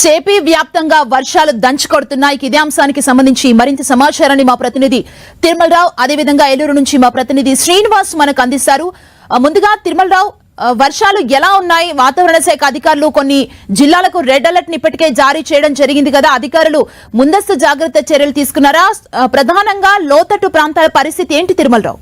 సేపీ వ్యాప్తంగా వర్షాలు దంచుకొడుతున్నాయి. ఇదే అంశానికి సంబంధించి మరింత సమాచారాన్ని మా ప్రతినిధి తిరుమలరావు అదేవిధంగా ఏలూరు నుంచి మా ప్రతినిధి శ్రీనివాస్ మనకు అందిస్తారు. ముందుగా తిరుమలరావు వర్షాలు ఎలా ఉన్నాయి? వాతావరణ శాఖ అధికారులు కొన్ని జిల్లాలకు రెడ్ అలర్ట్ని ఇప్పటికే జారీ చేయడం జరిగింది కదా. అధికారులు ముందస్తు జాగ్రత్త చర్యలు తీసుకున్నారా? ప్రధానంగా లోతట్టు ప్రాంతాల పరిస్థితి ఏంటి తిరుమలరావు?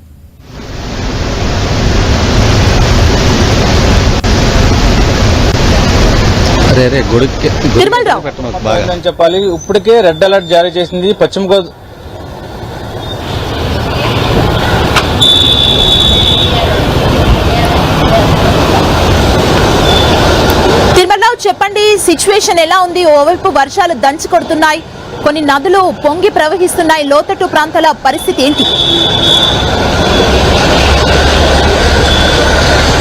అని చెప్పాలి? ఇప్పటికే రెడ్ అలర్ట్ జారీ చేసింది. పశ్చిమ గోదావరి చెప్పండి సిచ్యువేషన్ ఎలా ఉంది? ఓవైపు వర్షాలు దంచి కొడుతున్నాయి. కొన్ని నదులు పొంగి ప్రవహిస్తున్నాయి. లోతట్టు ప్రాంతాల పరిస్థితి ఏంటి?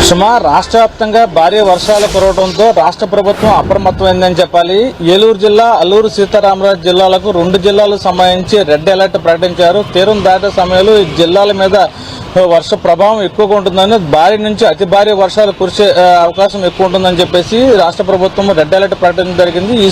సుమా రాష్ట్ర వ్యాప్తంగా భారీ వర్షాలు కురవడంతో రాష్ట్ర ప్రభుత్వం అప్రమత్తమైందని చెప్పాలి. ఏలూరు జిల్లా అల్లూరు సీతారామరాజు జిల్లాలకు రెండు జిల్లాలకు సంబంధించి రెడ్ అలర్ట్ ప్రకటించారు. తీరం దాటే సమయంలో ఈ జిల్లాల మీద వర్ష ప్రభావం ఎక్కువగా ఉంటుందని భారీ నుంచి అతి భారీ వర్షాలు కురిసే అవకాశం ఎక్కువ ఉంటుందని చెప్పేసి రాష్ట్ర ప్రభుత్వం రెడ్ అలర్ట్ ప్రకటించడం జరిగింది. ఈ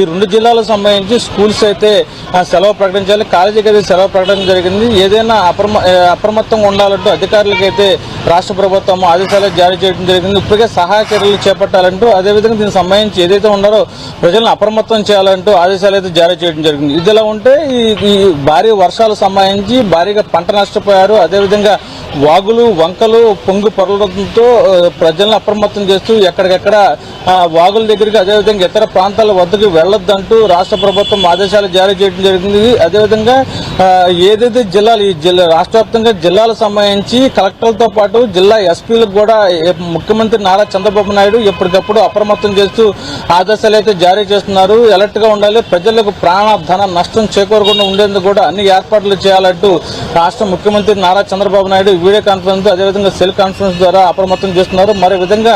ఈ- రెండు జిల్లాలకు సంబంధించి స్కూల్స్ అయితే సెలవు ప్రకటించాలి. కాలేజీకి అయితే సెలవు ప్రకటించడం జరిగింది. ఏదైనా అప్రమ అప్రమత్తంగా ఉండాలంటూ అధికారులకైతే రాష్ట్ర ప్రభుత్వం ఆదేశాలు జారీ చేయడం జరిగింది. ఇప్పటికే సహాయ చర్యలు చేపట్టాలంటూ అదేవిధంగా దీనికి సంబంధించి ఏదైతే ఉన్నారో ప్రజలను అప్రమత్తం చేయాలంటూ ఆదేశాలు అయితే జారీ చేయడం జరిగింది. ఇదిలా ఉంటే ఈ భారీ వర్షాలు సంబంధించి భారీగా పంట నష్టపోయారు. అదేవిధంగా వాగులు వంకలు పొంగు పొరలడంతో ప్రజలను అప్రమత్తం చేస్తూ ఎక్కడికెక్కడ వాగుల దగ్గరికి అదేవిధంగా ఇతర ప్రాంతాల వద్దకు వెళ్ళొద్దంటూ రాష్ట్ర ప్రభుత్వం ఆదేశాలు జారీ చేయడం జరిగింది. అదేవిధంగా ఏదైతే జిల్లాలు ఈ జిల్లా రాష్ట్ర వ్యాప్తంగా జిల్లాలకు సంబంధించి కలెక్టర్లతో పాటు జిల్లా ఎస్పీలకు కూడా ముఖ్యమంత్రి నారా చంద్రబాబు నాయుడు ఎప్పటికప్పుడు అప్రమత్తం చేస్తూ ఆదేశాలు అయితే జారీ చేస్తున్నారు. ఎలర్ట్గా ఉండాలి. ప్రజలకు ప్రాణ ధన నష్టం చేకూరకుండా ఉండేందుకు కూడా అన్ని ఏర్పాట్లు చేయాలంటూ రాష్ట్ర ముఖ్యమంత్రి నారా చంద్రబాబు నాయుడు వీడియో కాన్ఫరెన్స్ అదేవిధంగా సెల్ కాన్ఫరెన్స్ ద్వారా అప్రమత్తం చేస్తున్నారు. మరో విధంగా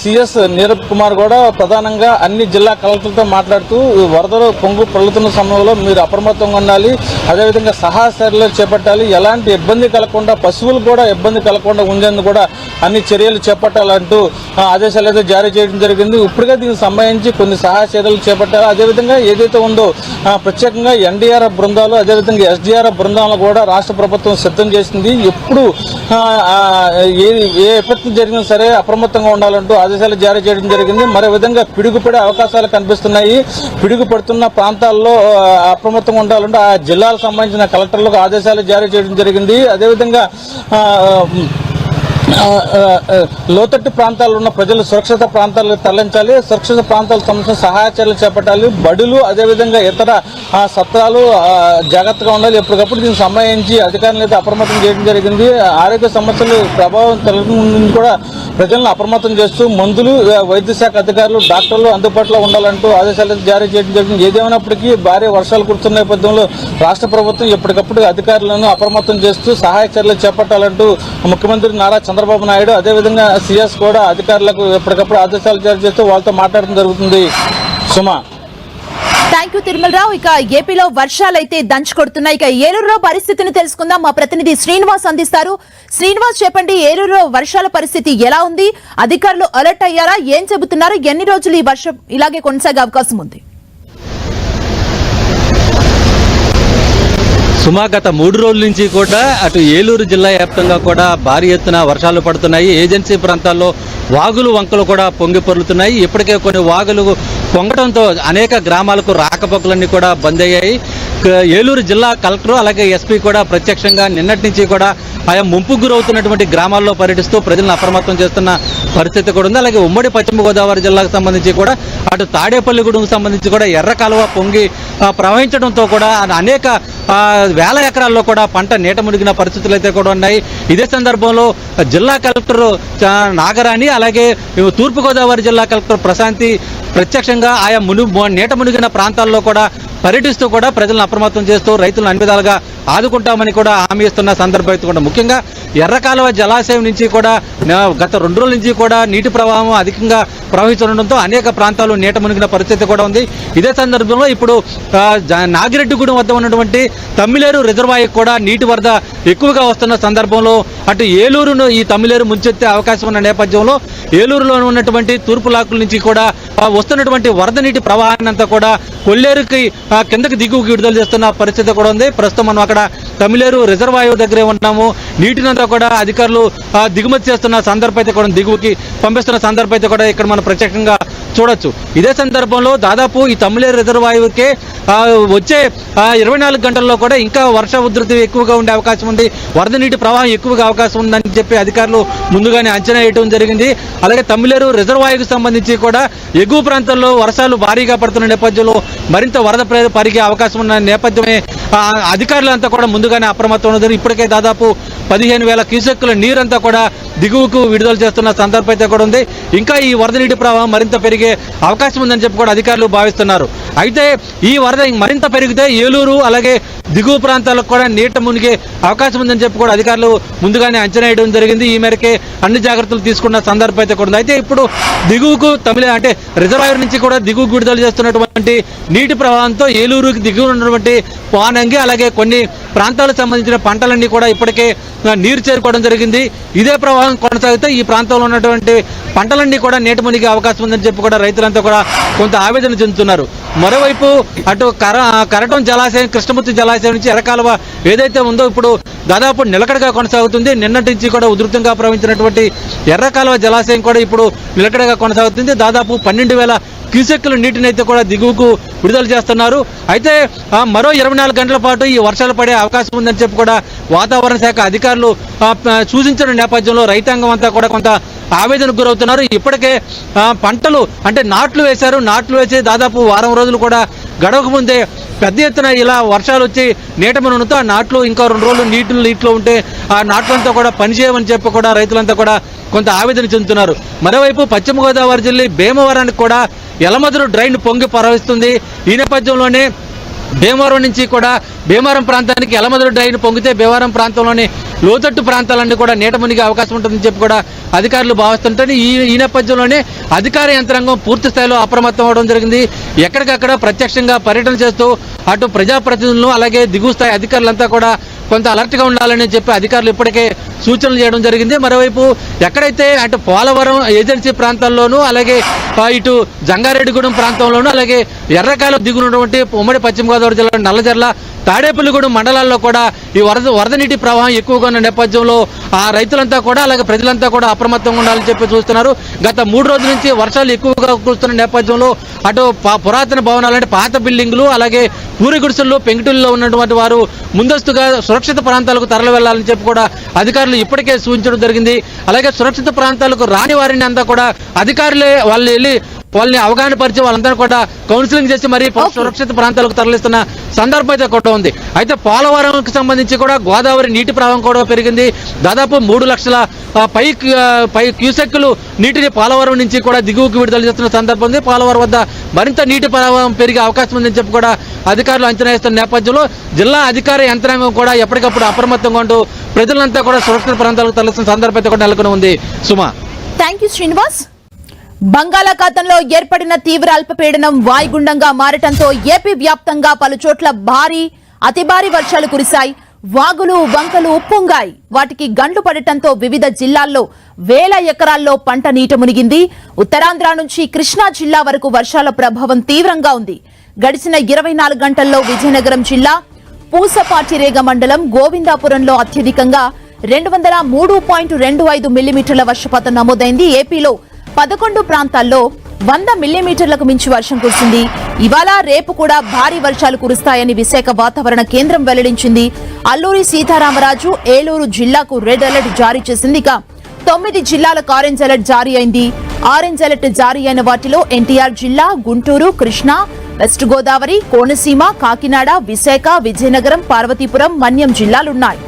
సిఎస్ నీరబ్ కుమార్ కూడా ప్రధానంగా అన్ని జిల్లా కలెక్టర్లతో మాట్లాడుతూ వరదలు పొంగు పొల్లుతున్న సమయంలో మీరు అప్రమత్తంగా ఉండాలి. అదేవిధంగా సహాయ చర్యలు చేపట్టాలి. ఎలాంటి ఇబ్బంది కలగకుండా పశువులు కూడా ఇబ్బంది కలగకుండా ఉండేందుకు కూడా అన్ని చర్యలు చేపట్టాలంటూ ఆదేశాలు అయితే జారీ చేయడం జరిగింది. ఇప్పటికే దీనికి సంబంధించి కొన్ని సహాయ చర్యలు చేపట్టారు. అదేవిధంగా ఏదైతే ఉందో ప్రత్యేకంగా ఎన్డీఆర్ఎఫ్ బృందాలు అదేవిధంగా ఎస్డీఆర్ఎఫ్ బృందాలను కూడా రాష్ట్ర ప్రభుత్వం సిద్ధం చేసింది. ఎప్పుడు ఏ ఏ విపత్తు జరిగినా సరే అప్రమత్తంగా ఉండాలంటూ ఆదేశాలు జారీ చేయడం జరిగింది. మరో విధంగా పిడుగుపడే అవకాశాలు కనిపిస్తున్నాయి. పిడుగు పడుతున్న ప్రాంతాల్లో అప్రమత్తంగా ఉండాలంటూ ఆ జిల్లాలకు సంబంధించిన కలెక్టర్లకు ఆదేశాలు జారీ చేయడం జరిగింది. అదేవిధంగా లోతట్టు ప్రాంతాల్లో ఉన్న ప్రజలు సురక్షిత ప్రాంతాలకు తరలించాలి సురక్షిత ప్రాంతాలకు సంబంధించిన సహాయ చర్యలు చేపట్టాలి. బడులు అదేవిధంగా ఇతర సత్రాలు జాగ్రత్తగా ఉండాలి. ఎప్పటికప్పుడు దీనికి సంబంధించి అధికారులు అయితే అప్రమత్తం చేయడం జరిగింది. ఆరోగ్య సమస్యలు ప్రభావం తొలగి కూడా ప్రజలను అప్రమత్తం చేస్తూ మందులు వైద్య శాఖ అధికారులు డాక్టర్లు అందుబాటులో ఉండాలంటూ ఆదేశాలు జారీ చేయడం జరిగింది. ఏదేమైనప్పటికీ భారీ వర్షాలు కురుతున్న నేపథ్యంలో రాష్ట్ర ప్రభుత్వం ఎప్పటికప్పుడు అధికారులను అప్రమత్తం చేస్తూ సహాయ చర్యలు చేపట్టాలంటూ ముఖ్యమంత్రి నారా చంద్రబాబు నాయుడు అదేవిధంగా సీఎస్ కూడా అధికారులకు ఎప్పటికప్పుడు ఆదేశాలు జారీ చేస్తూ వాళ్ళతో మాట్లాడడం జరుగుతుంది. సుమా. Thank you Tirumalarao. ఇక ఏపీలో వర్షాలైతే దంచి కొడుతున్నాయి. ఇక ఏలూరులో పరిస్థితిని తెలుసుకుందాం. మా ప్రతినిధి శ్రీనివాస్ అందిస్తారు. శ్రీనివాస్ చెప్పండి ఏలూరులో వర్షాల పరిస్థితి ఎలా ఉంది? అధికారులు అలర్ట్ అయ్యారా? ఏం చెబుతున్నారు? ఎన్ని రోజులు ఈ వర్షం ఇలాగే కొనసాగే అవకాశం ఉంది? సుమా గత మూడు రోజుల నుంచి కూడా అటు ఏలూరు జిల్లా వ్యాప్తంగా కూడా భారీ ఎత్తున వర్షాలు పడుతున్నాయి. ఏజెన్సీ ప్రాంతాల్లో వాగులు వంకలు కూడా పొంగి పొరులుతున్నాయి. ఇప్పటికే కొన్ని వాగులు పొంగడంతో అనేక గ్రామాలకు రాకపోకలన్నీ కూడా బంద్ అయ్యాయి. ఏలూరు జిల్లా కలెక్టర్ అలాగే ఎస్పీ కూడా ప్రత్యక్షంగా నిన్నటి నుంచి కూడా ఆయా ముంపు గురవుతున్నటువంటి గ్రామాల్లో పర్యటిస్తూ ప్రజలను అప్రమత్తం చేస్తున్న పరిస్థితి కూడా ఉంది. అలాగే ఉమ్మడి పశ్చిమ గోదావరి జిల్లాకు సంబంధించి కూడా అటు తాడేపల్లిగూడెంకు సంబంధించి కూడా ఎర్ర కాలువ పొంగి ప్రవహించడంతో కూడా అనేక వేల ఎకరాల్లో కూడా పంట నీట మునిగిన పరిస్థితులు అయితే కూడా ఉన్నాయి. ఇదే సందర్భంలో జిల్లా కలెక్టర్ నాగరాణి అలాగే తూర్పుగోదావరి జిల్లా కలెక్టర్ ప్రశాంతి ప్రత్యక్షంగా ఆయా మును నీట మునిగిన ప్రాంతాల్లో కూడా పర్యటిస్తూ కూడా ప్రజలను అప్రమత్తం చేస్తూ రైతులను అన్ని విధాలుగా ఆదుకుంటామని కూడా హామీ ఇస్తున్న సందర్భం అయితే కూడా ముఖ్యంగా ఎర్రకాలువ జలాశయం నుంచి కూడా గత రెండు రోజుల నుంచి కూడా నీటి ప్రవాహం అధికంగా ప్రవహిస్తుండటంతో అనేక ప్రాంతాలు నీట మునిగిన పరిస్థితి కూడా ఉంది. ఇదే సందర్భంలో ఇప్పుడు జ- నాగిరెడ్డిగూడెం వద్ద ఉన్నటువంటి తమ్మిలేరు రిజర్వాయర్ కూడా నీటి వరద ఎక్కువగా వస్తున్న సందర్భంలో అటు ఏలూరును ఈ తమ్మిలేరు ముంచెత్తే అవకాశం ఉన్న నేపథ్యంలో ఏలూరులో ఉన్నటువంటి తూర్పు లాకుల నుంచి కూడా వస్తున్నటువంటి వరద నీటి ప్రవాహాన్ని అంతా కూడా కొల్లేరుకి కిందకి దిగువకి విడుదల చేస్తున్న పరిస్థితి కూడా ఉంది. ప్రస్తుతం మనం అక్కడ తమిళేరు రిజర్వాయర్ దగ్గరే ఉన్నాము. నీటినంతా కూడా అధికారులు దిగుమతి చేస్తున్న సందర్భం అయితే కూడా దిగువకి పంపిస్తున్న సందర్భం అయితే కూడా ఇక్కడ మనం ప్రత్యేకంగా చూడొచ్చు. ఇదే సందర్భంలో దాదాపు ఈ తమిళేరు రిజర్వాయర్కే వచ్చే ఇరవై నాలుగు గంటల్లో కూడా ఇంకా వర్ష ఉధృతి ఎక్కువగా ఉండే అవకాశం ఉంది. వరద నీటి ప్రవాహం ఎక్కువగా అవకాశం ఉందని చెప్పి అధికారులు ముందుగానే అంచనా వేయడం జరిగింది. అలాగే తమిళేరు రిజర్వాయర్కు సంబంధించి కూడా ఎగువ ప్రాంతాల్లో వర్షాలు భారీగా పడుతున్న నేపథ్యంలో మరింత వరద పరిగే అవకాశం ఉన్న నేపథ్యమే అధికారులంతా కూడా ముందుగానే అప్రమత్తం ఉన్నారు ఇప్పటికే దాదాపు పదిహేను వేల క్యూసెక్కుల నీరంతా కూడా దిగువకు విడుదల చేస్తున్న సందర్భం అయితే కూడా ఉంది. ఇంకా ఈ వరద నీటి ప్రవాహం మరింత పెరిగే అవకాశం ఉందని చెప్పి కూడా అధికారులు భావిస్తున్నారు. అయితే ఈ వరద మరింత పెరిగితే ఏలూరు అలాగే దిగువ ప్రాంతాలకు కూడా నీట మునిగే అవకాశం ఉందని చెప్పి కూడా అధికారులు ముందుగానే అంచనా వేయడం జరిగింది. ఈ మేరకే అన్ని జాగ్రత్తలు తీసుకున్న సందర్భం అయితే కూడా ఉంది. అయితే ఇప్పుడు దిగువకు తమిళ అంటే రిజర్వాయర్ నుంచి కూడా దిగువకు విడుదల చేస్తున్నటువంటి నీటి ప్రవాహంతో ఏలూరుకి దిగువ ఉన్నటువంటి పానంగి అలాగే కొన్ని ప్రాంతాలకు సంబంధించిన పంటలన్నీ కూడా ఇప్పటికే నీరు చేరుకోవడం జరిగింది. ఇదే ప్రవాహం కొనసాగితే ఈ ప్రాంతంలో ఉన్నటువంటి పంటలన్నీ కూడా నీటి మునిగే అవకాశం ఉందని చెప్పి కూడా రైతులంతా కూడా కొంత ఆవేదన చెందుతున్నారు. మరోవైపు అటు కర కరటం జలాశయం కృష్ణమూర్తి జలాశయం నుంచి ఎరకాలవ ఏదైతే ఉందో ఇప్పుడు దాదాపు నిలకడగా కొనసాగుతుంది. నిన్నటి నుంచి కూడా ఉధృతంగా ప్రవహించినటువంటి ఎర్రకాలువ జలాశయం కూడా ఇప్పుడు నిలకడగా కొనసాగుతుంది. దాదాపు పన్నెండు వేల క్యూసెక్కుల నీటిని అయితే కూడా దిగువకు విడుదల చేస్తున్నారు. అయితే మరో ఇరవై నాలుగు గంటల పాటు ఈ వర్షాలు పడే అవకాశం ఉందని చెప్పి కూడా వాతావరణ శాఖ అధికారులు సూచించిన నేపథ్యంలో రైతాంగం అంతా కూడా కొంత ఆవేదనకు గురవుతున్నారు. ఇప్పటికే పంటలు అంటే నాట్లు వేశారు. నాట్లు వేసి దాదాపు వారం రోజులు కూడా గడవక ముందే పెద్ద ఎత్తున ఇలా వర్షాలు వచ్చి నీట ఆ నాట్లు ఇంకా రెండు రోజులు నీటిలో నీటిలో ఉంటే ఆ నాట్లంతా కూడా పనిచేయమని చెప్పి కూడా రైతులంతా కూడా కొంత ఆవేదన చెందుతున్నారు. మరోవైపు పశ్చిమ గోదావరి జిల్లా భీమవరానికి కూడా ఎలమదురు డ్రైన్ పొంగి ప్రవహిస్తుంది ఈ నేపథ్యంలోనే భీమవరం నుంచి కూడా భీమవరం ప్రాంతానికి ఎలమదురు డ్రైన్ పొంగితే భీమవరం ప్రాంతంలోని లోతట్టు ప్రాంతాలన్నీ కూడా నీట మునిగే అవకాశం ఉంటుందని చెప్పి కూడా అధికారులు భావిస్తుంటే ఈ ఈ నేపథ్యంలోనే అధికార యంత్రాంగం పూర్తి స్థాయిలో అప్రమత్తం అవడం జరిగింది. ఎక్కడికక్కడ ప్రత్యక్షంగా పర్యటన చేస్తూ అటు ప్రజాప్రతినిధులను అలాగే దిగువ స్థాయి అధికారులంతా కూడా కొంత అలర్ట్గా ఉండాలని చెప్పి అధికారులు ఇప్పటికే సూచనలు చేయడం జరిగింది. మరోవైపు ఎక్కడైతే అటు పోలవరం ఏజెన్సీ ప్రాంతాల్లోనూ అలాగే ఇటు జంగారెడ్డిగూడెం ప్రాంతంలోనూ అలాగే ఎర్రకాయలు దిగునటువంటి ఉమ్మడి పశ్చిమ గోదావరి జిల్లా నల్లజర్ల తాడేపల్లిగూడెం మండలాల్లో కూడా ఈ వరద వరద నీటి ప్రవాహం ఎక్కువగా ఉన్న నేపథ్యంలో ఆ రైతులంతా కూడా అలాగే ప్రజలంతా కూడా అప్రమత్తంగా ఉండాలని చెప్పి చూస్తున్నారు. గత మూడు రోజుల నుంచి వర్షాలు ఎక్కువగా కురుస్తున్న నేపథ్యంలో అటు పురాతన భవనాలు అంటే పాత బిల్డింగులు అలాగే పూరి గుడిసెల్లో పెంకుటిల్లో ఉన్నటువంటి వారు ముందస్తుగా సురక్షిత ప్రాంతాలకు తరలి వెళ్ళాలని చెప్పి కూడా అధికారులు ఇప్పటికే సూచించడం జరిగింది. అలాగే సురక్షిత ప్రాంతాలకు రాని వారిని అంతా కూడా అధికారులే వాళ్ళు వెళ్ళి వాళ్ళని అవగాహన పరిచి వాళ్ళందరూ కూడా కౌన్సిలింగ్ చేసి మరి సురక్షిత ప్రాంతాలకు తరలిస్తున్న సందర్భం అయితే కూడా ఉంది. అయితే పోలవరంకి సంబంధించి కూడా గోదావరి నీటి ప్రవాహం కూడా పెరిగింది. దాదాపు మూడు లక్షల పై పై క్యూసెక్కులు నీటిని పోలవరం నుంచి కూడా దిగువకు విడుదల చేస్తున్న సందర్భం ఉంది. పోలవరం వద్ద మరింత నీటి ప్రవాహం పెరిగే అవకాశం ఉందని చెప్పి కూడా అధికారులు అంచనా వేస్తున్న నేపథ్యంలో జిల్లా అధికార యంత్రాంగం కూడా ఎప్పటికప్పుడు అప్రమత్తంగా ఉంటూ ప్రజలంతా కూడా సురక్షిత ప్రాంతాలకు తరలిస్తున్న సందర్భం అయితే కూడా నెలకొని ఉంది. సుమా. థ్యాంక్ యూ శ్రీనివాస్ బంగాళాఖాతంలో ఏర్పడిన తీవ్ర అల్పపీడనం వాయుగుండంగా మారటంతో ఏపీ వ్యాప్తంగా పలుచోట్ల భారీ అతి భారీ వర్షాలు కురిశాయి. వాగులు వంకలు ఉప్పొంగాయి. వాటికి గండ్లు పడటంతో వివిధ జిల్లాల్లో వేల ఎకరాల్లో పంట నీట మునిగింది. ఉత్తరాంధ్ర నుంచి కృష్ణా జిల్లా వరకు వర్షాల ప్రభావం తీవ్రంగా ఉంది. గడిచిన ఇరవై నాలుగు గంటల్లో విజయనగరం జిల్లా పూసపాటిరేగ మండలం గోవిందాపురంలో అత్యధికంగా రెండు వందల మూడు పాయింట్ రెండు ఐదు మిల్లీమీటర్ల వర్షపాతం నమోదైంది. ఏపీలో పదకొండు ప్రాంతాల్లో వంద మిల్లీమీటర్లకు మించి వర్షం కురిసింది. ఇవాళ రేపు కూడా భారీ వర్షాలు కురుస్తాయని విశాఖ వాతావరణ కేంద్రం వెల్లడించింది. అల్లూరి సీతారామరాజు ఏలూరు జిల్లాకు రెడ్ అలర్ట్ జారీ చేసింది. ఇక తొమ్మిది జిల్లాలకు ఆరెంజ్ అలర్ట్ జారీ అయింది. ఆరెంజ్ అలర్ట్ జారీ అయిన వాటిలో ఎన్టీఆర్ జిల్లా గుంటూరు కృష్ణా వెస్ట్ గోదావరి కోనసీమ కాకినాడ విశాఖ విజయనగరం పార్వతీపురం మన్యం జిల్లాలున్నాయి.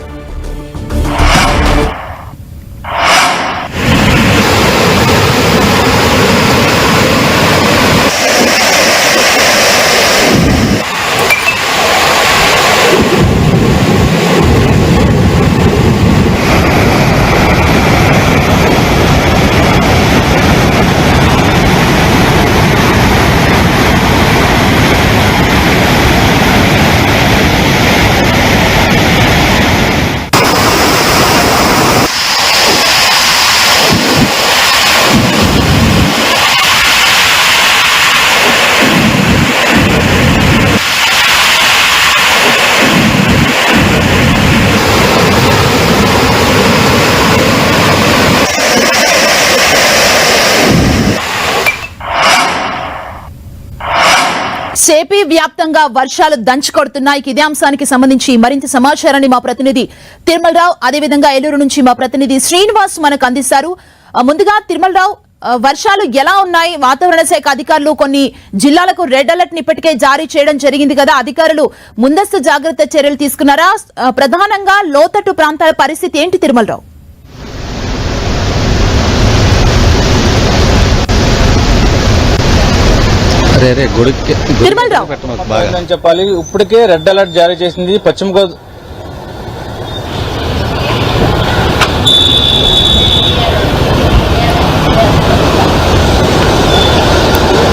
సేపీ వ్యాప్తంగా వర్షాలు దంచుకొడుతున్నాయి. ఇదే అంశానికి సంబంధించి మరింత సమాచారాన్ని మా ప్రతినిధి తిరుమలరావు అదేవిధంగా ఏలూరు నుంచి మా ప్రతినిధి శ్రీనివాస్ మనకు అందిస్తారు. ముందుగా తిరుమలరావు వర్షాలు ఎలా ఉన్నాయి? వాతావరణ శాఖ అధికారులు కొన్ని జిల్లాలకు రెడ్ అలర్ట్ ఇప్పటికే జారీ చేయడం జరిగింది కదా. అధికారులు ముందస్తు జాగ్రత్త చర్యలు తీసుకున్నారా? ప్రధానంగా లోతట్టు ప్రాంతాల పరిస్థితి ఏంటి తిరుమలరావు? అని చెప్పాలి. ఇప్పటికే రెడ్ అలర్ట్ జారీ చేసింది. పశ్చిమ గోదావరి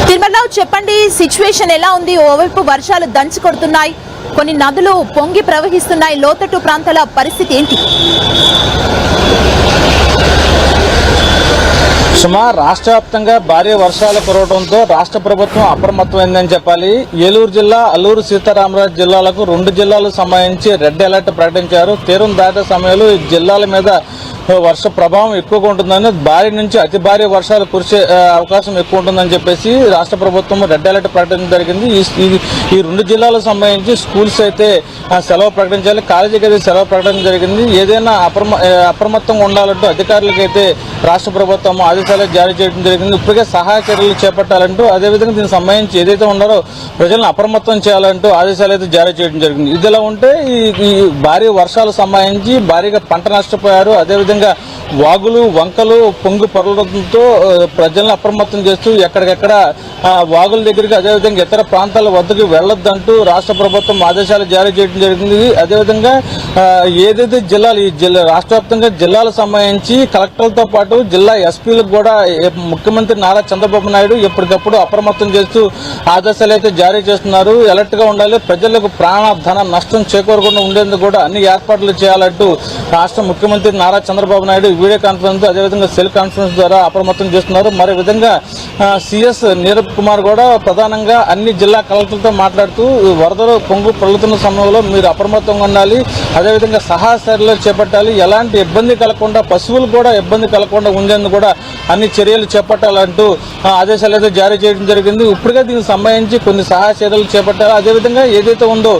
తిరుమలరావు చెప్పండి సిచ్యువేషన్ ఎలా ఉంది? ఓవైపు వర్షాలు దంచి కొడుతున్నాయి. కొన్ని నదులు పొంగి ప్రవహిస్తున్నాయి. లోతట్టు ప్రాంతాల పరిస్థితి ఏంటి? సుమా రాష్ట్ర వ్యాప్తంగా భారీ వర్షాలు కురవడంతో రాష్ట్ర ప్రభుత్వం అప్రమత్తమైందని చెప్పాలి. ఏలూరు జిల్లా అల్లూరు సీతారామరాజు జిల్లాలకు రెండు జిల్లాలకు సంబంధించి రెడ్ అలర్ట్ ప్రకటించారు. తీరం దాటే సమయంలో ఈ జిల్లాల మీద వర్ష ప్రభావం ఎక్కువగా ఉంటుందని భారీ నుంచి అతి భారీ వర్షాలు కురిసే అవకాశం ఎక్కువ ఉంటుందని చెప్పేసి రాష్ట్ర ప్రభుత్వం రెడ్ అలర్ట్ ప్రకటించడం జరిగింది. ఈ ఈ- రెండు జిల్లాలకు సంబంధించి స్కూల్స్ అయితే ఆ, సెలవు ప్రకటించాలి కాలేజీకి అయితే సెలవు ప్రకటించడం జరిగింది. ఏదైనా అప్రమ అప్రమత్తంగా ఉండాలంటూ అధికారులకైతే రాష్ట్ర ప్రభుత్వం ఆదేశాలు జారీ చేయడం జరిగింది. ఇప్పటికే సహాయ చర్యలు చేపట్టాలంటూ అదేవిధంగా దీనికి సంబంధించి ఏదైతే ఉన్నారో ప్రజలను అప్రమత్తం చేయాలంటూ ఆదేశాలు అయితే జారీ చేయడం జరిగింది. ఇదిలా ఉంటే ఈ ఈ భారీ వర్షాలకు సంబంధించి భారీగా పంట నష్టపోయారు. అదేవిధంగా వాగులు వంకలు పొంగు పొరలడంతో ప్రజలను అప్రమత్తం చేస్తూ ఎక్కడికెక్కడ వాగుల దగ్గరికి అదేవిధంగా ఇతర ప్రాంతాల వద్దకు వెళ్ళొద్దంటూ రాష్ట్ర ప్రభుత్వం ఆదేశాలు జారీ చేయడం జరిగింది. అదేవిధంగా ఏదైతే జిల్లాలు ఈ జిల్లా రాష్ట్ర వ్యాప్తంగా జిల్లాలకు సంబంధించి కలెక్టర్లతో పాటు జిల్లా ఎస్పీలకు కూడా ముఖ్యమంత్రి నారా చంద్రబాబు నాయుడు ఎప్పటికప్పుడు అప్రమత్తం చేస్తూ ఆదేశాలు అయితే జారీ చేస్తున్నారు. ఎలర్ట్గా ఉండాలి. ప్రజలకు ప్రాణ ధన నష్టం చేకూరకుండా ఉండేందుకు కూడా అన్ని ఏర్పాట్లు చేయాలంటూ రాష్ట్ర ముఖ్యమంత్రి నారా చంద్రబాబు నాయుడు వీడియో కాన్ఫరెన్స్ అదేవిధంగా సెల్ కాన్ఫరెన్స్ ద్వారా అప్రమత్తం చేస్తున్నారు. మరే విధంగా సిఎస్ నీరబ్ కుమార్ కూడా ప్రధానంగా అన్ని జిల్లా కలెక్టర్లతో మాట్లాడుతూ వరదలు పొంగు పొల్లుతున్న సమయంలో మీరు అప్రమత్తంగా ఉండాలి. అదేవిధంగా సహాయ చర్యలు చేపట్టాలి. ఎలాంటి ఇబ్బంది కలగకుండా పశువులు కూడా ఇబ్బంది కలగకుండా ఉండేందుకు కూడా అన్ని చర్యలు చేపట్టాలంటూ ఆదేశాలు అయితే జారీ చేయడం జరిగింది. ఇప్పటికే దీనికి సంబంధించి కొన్ని సహాయ చర్యలు చేపట్టారు. అదేవిధంగా ఏదైతే ఉందో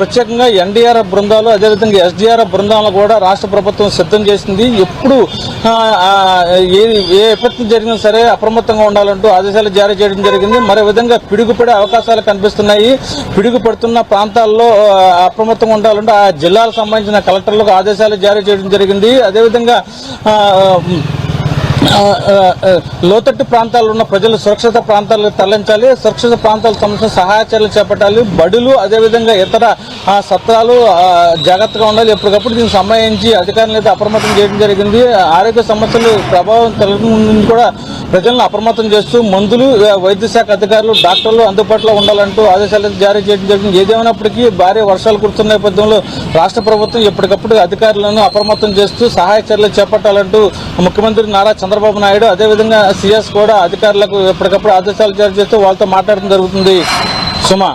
ప్రత్యేకంగా ఎన్డీఆర్ఎఫ్ బృందాలు అదేవిధంగా ఎస్డీఆర్ఎఫ్ బృందాలను కూడా రాష్ట్ర ప్రభుత్వం సిద్ధం చేసింది. ఎప్పుడు ఏ ఏ విపత్తు జరిగినా సరే అప్రమత్తంగా ఉండాలంటూ ఆదేశాలు జారీ చేయడం జరిగింది. మరో విధంగా పిడుగుపడే అవకాశాలు కనిపిస్తున్నాయి. పిడుగుపడుతున్న ప్రాంతాల్లో అప్రమత్తంగా ఉండాలంటూ ఆ జిల్లాలకు సంబంధించిన కలెక్టర్లకు ఆదేశాలు జారీ చేయడం జరిగింది. అదేవిధంగా లోతట్టు ప్రాంతాల్లో ఉన్న ప్రజలు సురక్షిత ప్రాంతాలకు తరలించాలి. సురక్షిత ప్రాంతాలకు సంబంధించిన సహాయ చర్యలు చేపట్టాలి. బడులు అదేవిధంగా ఇతర సత్రాలు జాగ్రత్తగా ఉండాలి. ఎప్పటికప్పుడు దీనికి సంబంధించి అధికారులు అయితే అప్రమత్తం చేయడం జరిగింది. ఆరోగ్య సమస్యలు ప్రభావం తొలగి నుండి కూడా ప్రజలను అప్రమత్తం చేస్తూ మందులు వైద్య శాఖ అధికారులు డాక్టర్లు అందుబాటులో ఉండాలంటూ ఆదేశాలు జారీ చేయడం జరిగింది. ఏదేమైనప్పటికీ భారీ వర్షాలు కురుతున్న నేపథ్యంలో రాష్ట్ర ప్రభుత్వం ఎప్పటికప్పుడు అధికారులను అప్రమత్తం చేస్తూ సహాయ చర్యలు చేపట్టాలంటూ ముఖ్యమంత్రి నారా చంద్రబాబు నాయుడు అదేవిధంగా సీఎస్ కూడా అధికారులకు ఎప్పటికప్పుడు ఆదేశాలు జారీ చేస్తూ వాళ్ళతో మాట్లాడడం జరుగుతుంది. సుమా.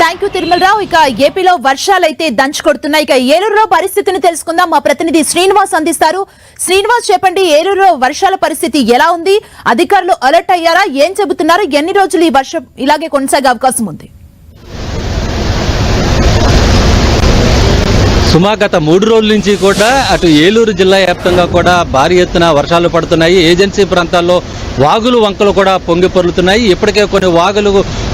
Thank you Tirumalarao. ఇక ఏపీలో వర్షాలైతే దంచుకొడుతున్నాయి. ఇక ఏలూరులో పరిస్థితిని తెలుసుకుందాం. మా ప్రతినిధి శ్రీనివాస్ అందిస్తారు. శ్రీనివాస్ చెప్పండి ఏలూరులో వర్షాల పరిస్థితి ఎలా ఉంది? అధికారులు అలర్ట్ అయ్యారా? ఏం చెబుతున్నారు? ఎన్ని రోజులు ఈ వర్షం ఇలాగే కొనసాగే అవకాశం ఉంది? సుమా గత మూడు రోజుల నుంచి కూడా అటు ఏలూరు జిల్లా వ్యాప్తంగా కూడా భారీ ఎత్తున వర్షాలు పడుతున్నాయి. ఏజెన్సీ ప్రాంతాల్లో వాగులు వంకలు కూడా పొంగి పొరులుతున్నాయి. ఇప్పటికే కొన్ని వాగులు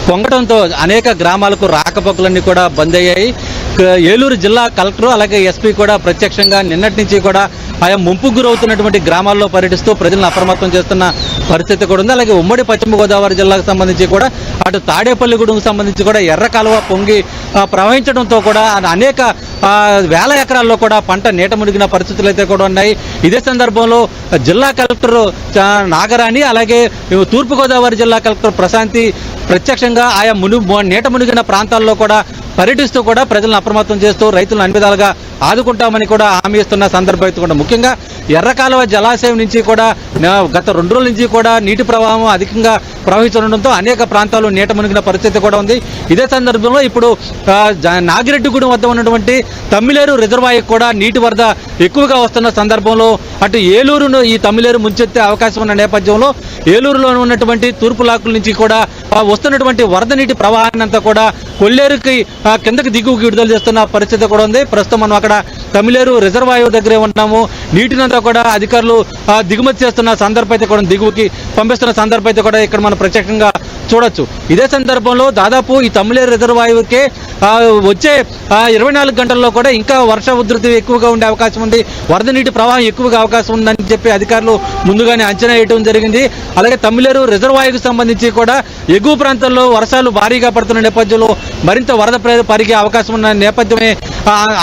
పొంగడంతో అనేక గ్రామాలకు రాకపోకలన్నీ కూడా బంద్ అయ్యాయి. ఏలూరు జిల్లా కలెక్టర్ అలాగే ఎస్పీ కూడా ప్రత్యక్షంగా నిన్నటి నుంచి కూడా ఆయా ముంపు గురవుతున్నటువంటి గ్రామాల్లో పర్యటిస్తూ ప్రజలను అప్రమత్తం చేస్తున్న పరిస్థితి కూడా ఉంది. అలాగే ఉమ్మడి పశ్చిమ గోదావరి జిల్లాకు సంబంధించి కూడా అటు తాడేపల్లిగూడెంకు సంబంధించి కూడా ఎర్ర కాలువ పొంగి ప్రవహించడంతో కూడా అనేక వేల ఎకరాల్లో కూడా పంట నీట మునిగిన పరిస్థితులు అయితే కూడా ఉన్నాయి. ఇదే సందర్భంలో జిల్లా కలెక్టర్ నాగరాణి అలాగే తూర్పుగోదావరి జిల్లా కలెక్టర్ ప్రశాంతి ప్రత్యక్షంగా ఆయా మును నీట మునిగిన ప్రాంతాల్లో కూడా పర్యటిస్తూ కూడా ప్రజలను అప్రమత్తం చేస్తూ రైతులను అన్ని విధాలుగా ఆదుకుంటామని కూడా హామీ ఇస్తున్న సందర్భం అయితే కూడా ముఖ్యంగా ఎర్రకాలువ జలాశయం నుంచి కూడా గత రెండు రోజుల నుంచి కూడా నీటి ప్రవాహం అధికంగా ప్రవహిస్తుండడంతో అనేక ప్రాంతాలు నీట మునిగిన పరిస్థితి కూడా ఉంది. ఇదే సందర్భంలో ఇప్పుడు జ- నాగిరెడ్డిగూడెం వద్ద ఉన్నటువంటి తమ్మిలేరు రిజర్వాయర్ కూడా నీటి వరద ఎక్కువగా వస్తున్న సందర్భంలో అటు ఏలూరును ఈ తమ్మిలేరు ముంచెత్తే అవకాశం ఉన్న నేపథ్యంలో ఏలూరులో ఉన్నటువంటి తూర్పు లాకుల నుంచి కూడా వస్తున్నటువంటి వరద నీటి ప్రవాహాన్ని అంతా కూడా కొల్లేరుకి కిందకి దిగువకి విడుదల చేస్తున్న పరిస్థితి కూడా ఉంది. ప్రస్తుతం మనం అక్కడ తమిళేరు రిజర్వాయర్ దగ్గరే ఉన్నాము. నీటినంతా కూడా అధికారులు దిగుమతి చేస్తున్న సందర్భం అయితే కూడా దిగువకి పంపిస్తున్న సందర్భం అయితే కూడా ఇక్కడ మనం ప్రత్యేకంగా చూడొచ్చు. ఇదే సందర్భంలో దాదాపు ఈ తమిళేరు రిజర్వాయువుకే వచ్చే ఇరవై నాలుగు గంటల్లో కూడా ఇంకా వర్ష ఉధృతి ఎక్కువగా ఉండే అవకాశం ఉంది. వరద నీటి ప్రవాహం ఎక్కువగా అవకాశం ఉందని చెప్పి అధికారులు ముందుగానే అంచనా వేయడం జరిగింది. అలాగే తమిళేరు రిజర్వాయువుకు సంబంధించి కూడా ఎగువ ప్రాంతాల్లో వర్షాలు భారీగా పడుతున్న నేపథ్యంలో మరింత వరద పరిగే అవకాశం ఉన్న నేపథ్యమే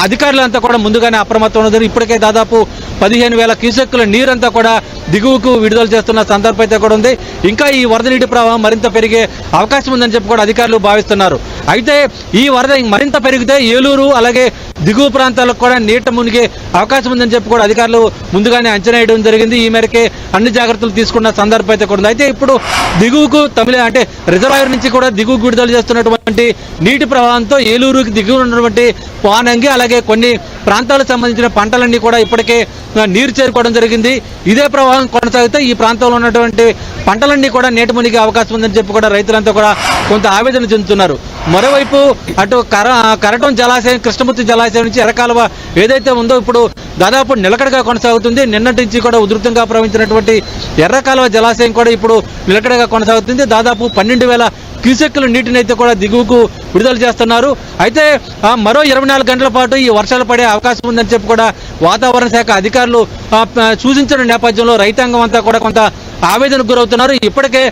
అధికారులంతా కూడా ముందుగానే అప్రమత్తం ఉన్నారు ఇప్పటికే దాదాపు పదిహేను వేల క్యూసెక్కుల నీరంతా కూడా దిగువకు విడుదల చేస్తున్న సందర్భం అయితే కూడా ఉంది. ఇంకా ఈ వరద నీటి ప్రవాహం మరింత పెరిగే అవకాశం ఉందని చెప్పి కూడా అధికారులు భావిస్తున్నారు. అయితే ఈ వరద మరింత పెరిగితే ఏలూరు అలాగే దిగువ ప్రాంతాలకు కూడా నీట మునిగే అవకాశం ఉందని చెప్పి కూడా అధికారులు ముందుగానే అంచనా వేయడం జరిగింది. ఈ మేరకే అన్ని జాగ్రత్తలు తీసుకున్న సందర్భం అయితే కూడా అయితే ఇప్పుడు దిగువకు తమిళ అంటే రిజర్వాయర్ నుంచి కూడా దిగువకు విడుదల చేస్తున్నటువంటి నీటి ప్రవాహంతో ఏలూరుకి దిగువ ఉన్నటువంటి పానంగి అలాగే కొన్ని ప్రాంతాలకు సంబంధించిన పంటలన్నీ కూడా ఇప్పటికే నీరు చేరుకోవడం జరిగింది. ఇదే ప్రవాహం కొనసాగితే ఈ ప్రాంతంలో ఉన్నటువంటి పంటలన్నీ కూడా నీట మునిగే అవకాశం ఉందని చెప్పి కూడా రైతులంతా కూడా కొంత ఆవేదన చెందుతున్నారు. మరోవైపు అటు కర కరటం జలాశయం కృష్ణమూర్తి జలాశయం నుంచి ఎరకాలువ ఏదైతే ఉందో ఇప్పుడు దాదాపు నిలకడగా కొనసాగుతుంది. నిన్నటి నుంచి కూడా ఉధృతంగా ప్రవహించినటువంటి ఎర్రకాలువ జలాశయం కూడా ఇప్పుడు నిలకడగా కొనసాగుతుంది. దాదాపు పన్నెండు వేల క్యూసెక్కుల నీటిని అయితే కూడా దిగువకు విడుదల చేస్తున్నారు. అయితే మరో ఇరవై నాలుగు గంటల పాటు ఈ వర్షాలు పడే అవకాశం ఉందని చెప్పి కూడా వాతావరణ శాఖ అధికారులు సూచించిన నేపథ్యంలో రైతాంగం అంతా కూడా కొంత ఆవేదనకు గురవుతున్నారు. ఇప్పటికే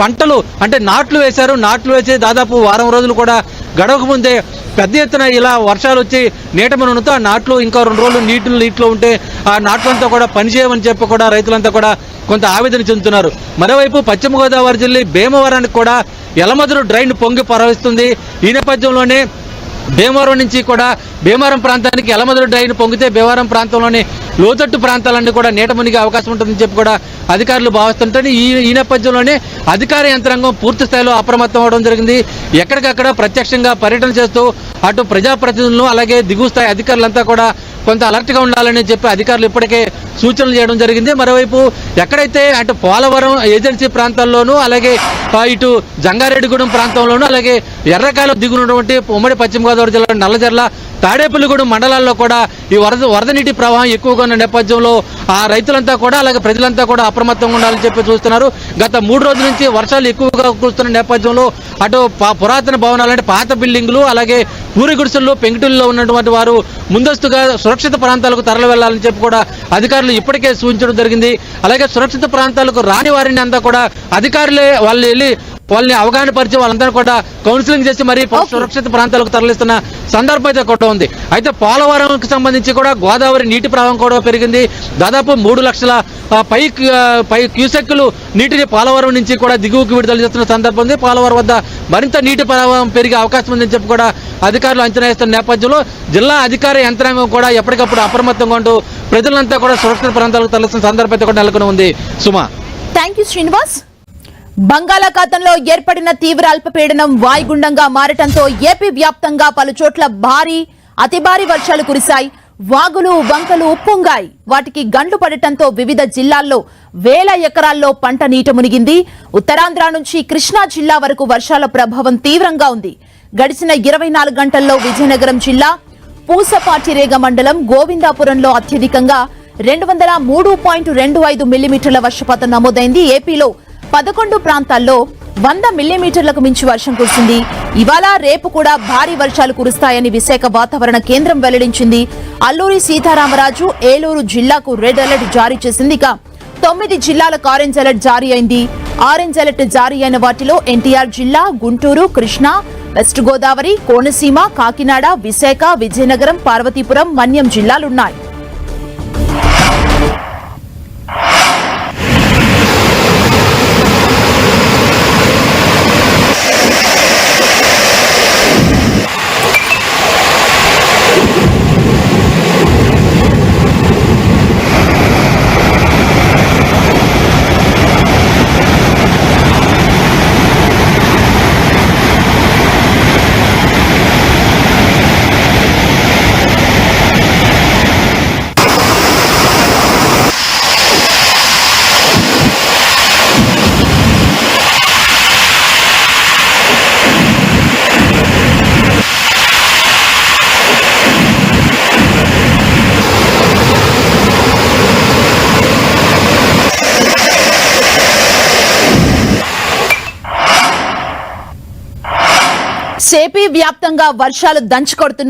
పంటలు అంటే నాట్లు వేశారు. నాట్లు వేసి దాదాపు వారం రోజులు కూడా గడవక ముందే పెద్ద ఎత్తున ఇలా వర్షాలు వచ్చి నీట ఆ నాట్లు ఇంకా రెండు రోజులు నీటిలో నీటిలో ఉంటే ఆ నాట్లంతా కూడా పనిచేయమని చెప్పి కూడా రైతులంతా కూడా కొంత ఆవేదన చెందుతున్నారు. మరోవైపు పశ్చిమ గోదావరి జిల్లా భీమవరానికి కూడా యలమదురు డ్రైన్ పొంగి ప్రవహిస్తుంది ఈ నేపథ్యంలోనే భీమవరం నుంచి కూడా భీమవరం ప్రాంతానికి ఎలమదురు డ్రైన్ పొంగితే భీమవరం ప్రాంతంలోని లోతట్టు ప్రాంతాలన్నీ కూడా నీట మునిగే అవకాశం ఉంటుందని చెప్పి కూడా అధికారులు భావిస్తుంటే ఈ ఈ నేపథ్యంలోనే అధికార యంత్రాంగం పూర్తి స్థాయిలో అప్రమత్తం అవడం జరిగింది. ఎక్కడికక్కడ ప్రత్యక్షంగా పర్యటన చేస్తూ అటు ప్రజాప్రతినిధులను అలాగే దిగువ స్థాయి అధికారులంతా కూడా కొంత అలర్ట్గా ఉండాలని చెప్పి అధికారులు ఇప్పటికే సూచనలు చేయడం జరిగింది. మరోవైపు ఎక్కడైతే అటు పోలవరం ఏజెన్సీ ప్రాంతాల్లోనూ అలాగే ఇటు జంగారెడ్డిగూడెం ప్రాంతంలోనూ అలాగే ఎర్రకాయలు దిగునటువంటి ఉమ్మడి పశ్చిమ గోదావరి జిల్లా నల్లజర్ల తాడేపల్లిగూడెం మండలాల్లో కూడా ఈ వరద వరద నీటి ప్రవాహం ఎక్కువగా ఉన్న నేపథ్యంలో ఆ రైతులంతా కూడా అలాగే ప్రజలంతా కూడా అప్రమత్తంగా ఉండాలని చెప్పి చూస్తున్నారు. గత మూడు రోజుల నుంచి వర్షాలు ఎక్కువగా కురుస్తున్న నేపథ్యంలో అటు పురాతన భవనాలు అంటే పాత బిల్డింగులు అలాగే పూరి గుడిసెల్లో పెంకుటిల్లో ఉన్నటువంటి వారు ముందస్తుగా సురక్షిత ప్రాంతాలకు తరలి వెళ్ళాలని చెప్పి కూడా అధికారులు ఇప్పటికే సూచించడం జరిగింది. అలాగే సురక్షిత ప్రాంతాలకు రాని వారిని అంతా కూడా అధికారులే వాళ్ళు వెళ్ళి వాళ్ళని అవగాహన పరిచే వాళ్ళందరూ కూడా కౌన్సిలింగ్ చేసి మరి. సురక్షిత ప్రాంతాలకు తరలిస్తున్న సందర్భం అయితే కూడా ఉంది. అయితే పోలవరంకి సంబంధించి కూడా గోదావరి నీటి ప్రవాహం కూడా పెరిగింది. దాదాపు మూడు లక్షల పై పై క్యూసెక్కులు నీటిని పోలవరం నుంచి కూడా దిగువకు విడుదల చేస్తున్న సందర్భం ఉంది. పోలవరం వద్ద మరింత నీటి ప్రవాహం పెరిగే అవకాశం ఉందని చెప్పి కూడా అధికారులు అంచనా వేస్తున్న నేపథ్యంలో జిల్లా అధికార యంత్రాంగం కూడా ఎప్పటికప్పుడు అప్రమత్తంగా ఉంటూ ప్రజలంతా కూడా సురక్షిత ప్రాంతాలకు తరలిస్తున్న సందర్భం అయితే కూడా నెలకొని ఉంది. సుమా. థ్యాంక్ యూ శ్రీనివాస్ బంగాళాఖాతంలో ఏర్పడిన తీవ్ర అల్పపీడనం వాయుగుండంగా మారటంతో ఏపీ వ్యాప్తంగా పలుచోట్ల భారీ అతి భారీ వర్షాలు కురిశాయి. వాగులు వంకలు ఉప్పొంగాయి. వాటికి గండ్లు పడటంతో వివిధ జిల్లాల్లో వేల ఎకరాల్లో పంట నీట మునిగింది. ఉత్తరాంధ్ర నుంచి కృష్ణా జిల్లా వరకు వర్షాల ప్రభావం తీవ్రంగా ఉంది. గడిచిన ఇరవై నాలుగు గంటల్లో విజయనగరం జిల్లా పూసపాటిరేగ మండలం గోవిందాపురంలో అత్యధికంగా రెండు వందల మూడు పాయింట్ రెండు ఐదు మిల్లీమీటర్ల వర్షపాతం నమోదైంది. ఏపీలో పదకొండు ప్రాంతాల్లో వంద మిల్లీమీటర్లకు మించి వర్షం కురిసింది. ఇవాళ రేపు కూడా భారీ వర్షాలు కురుస్తాయని విశాఖ వాతావరణ కేంద్రం వెల్లడించింది. అల్లూరి సీతారామరాజు ఏలూరు జిల్లాకు రెడ్ అలర్ట్ జారీ చేసింది. ఇక తొమ్మిది జిల్లాలకు ఆరెంజ్ అలర్ట్ జారీ అయింది. ఆరెంజ్ అలర్ట్ జారీ అయిన వాటిలో ఎన్టీఆర్ జిల్లా గుంటూరు కృష్ణా వెస్ట్ గోదావరి కోనసీమ కాకినాడ విశాఖ విజయనగరం పార్వతీపురం మన్యం జిల్లాలున్నాయి. ఏపీ వ్యాప్తంగా వర్షాలు దంచుకొడుతున్నాయి.